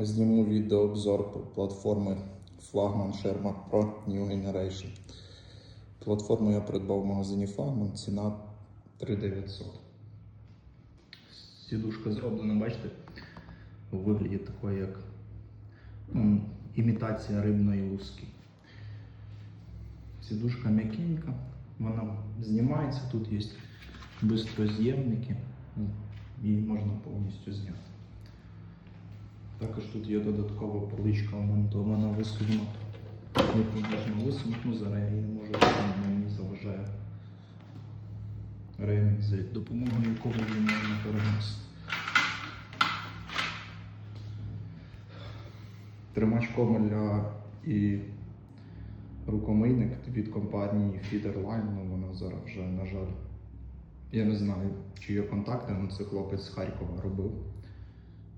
Зніму відеообзор платформи Flagman Sherma Pro New Generation. Платформу я придбав в магазині Flagman, ціна 3900. Сідушка зроблена, бачите, у вигляді такої, як ну, імітація рибної луски. Сідушка м'якенька, вона знімається, тут є бистроз'ємники, її можна повністю зняти. Також тут є додаткова поличка вмонтована висунута. Можна висунути, зараз я її можу мені заважає ремінь, за допомогою якого її можна переносити. Тримач комеля і рукомийник від компанії Feederline, ну вона зараз вже, на жаль, я не знаю, чи є контакти, але це хлопець з Харкова робив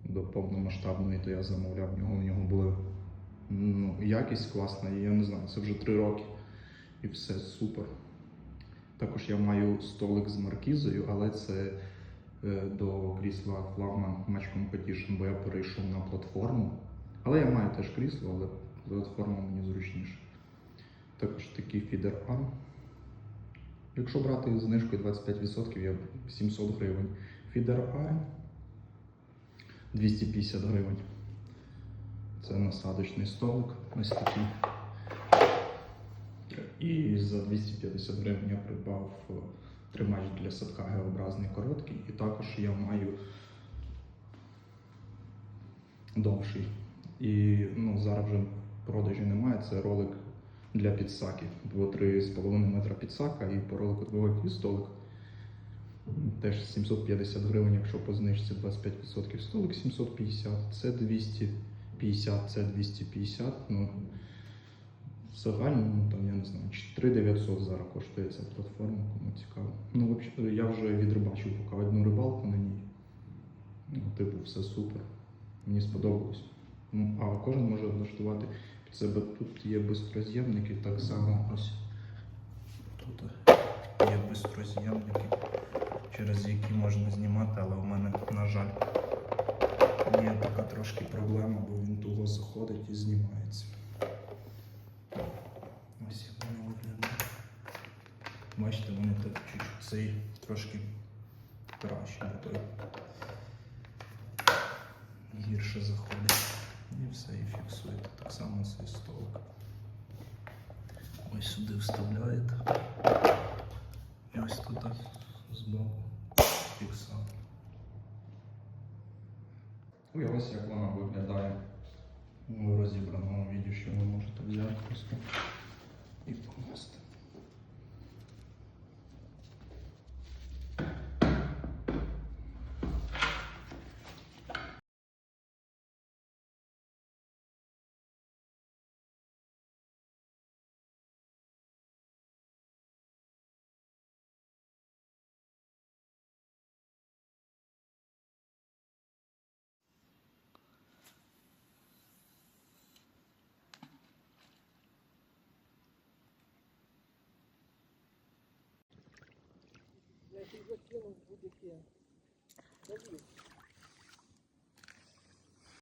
до повномасштабної, то я замовляв нього. У нього була ну, якість класна, і я не знаю, це вже три роки і все супер. Також я маю столик з маркізою, але це е, до крісла Flagman Match Competition, бо я перейшов на платформу. Але я маю теж крісло, але платформа мені зручніше. Також такий фідер арм. Якщо брати знижкою 25%, я 700 гривень. Фідер арм 250 гривень. Це насадочний столик. Ось такий. І за 250 гривень я придбав е, тримач для садка Г-образний короткий. І також я маю довший. І ну, зараз вже продажі немає. Це ролик для підсаки. 2-3,5 метра підсака і по ролику великий столик. Теж 750 гривень, якщо по знижці 25% столик 750, це 250, це 250. Ну, в загальному, там, я не знаю, 3900 зараз коштує ця платформа, кому цікаво. Ну, взагалі, я вже відрибачив поки одну рибалку на ній. Ну, типу, все супер. Мені сподобалось. Ну, А кожен може влаштувати під себе. Тут є бистроз'ємники, так само жаль, є така трошки проблема, бо він туго заходить і знімається. Ось як воно виглядає. Бачите, вони так чуть-чуть цей трошки краще, бо той гірше заходить. І все, і фіксуєте. Так само цей столик. Ось сюди вставляєте. І ось тут збоку І ось як вона виглядає в розібраному віді, що ви можете взяти просто і понести. Я тебе закинул в будете. Дави.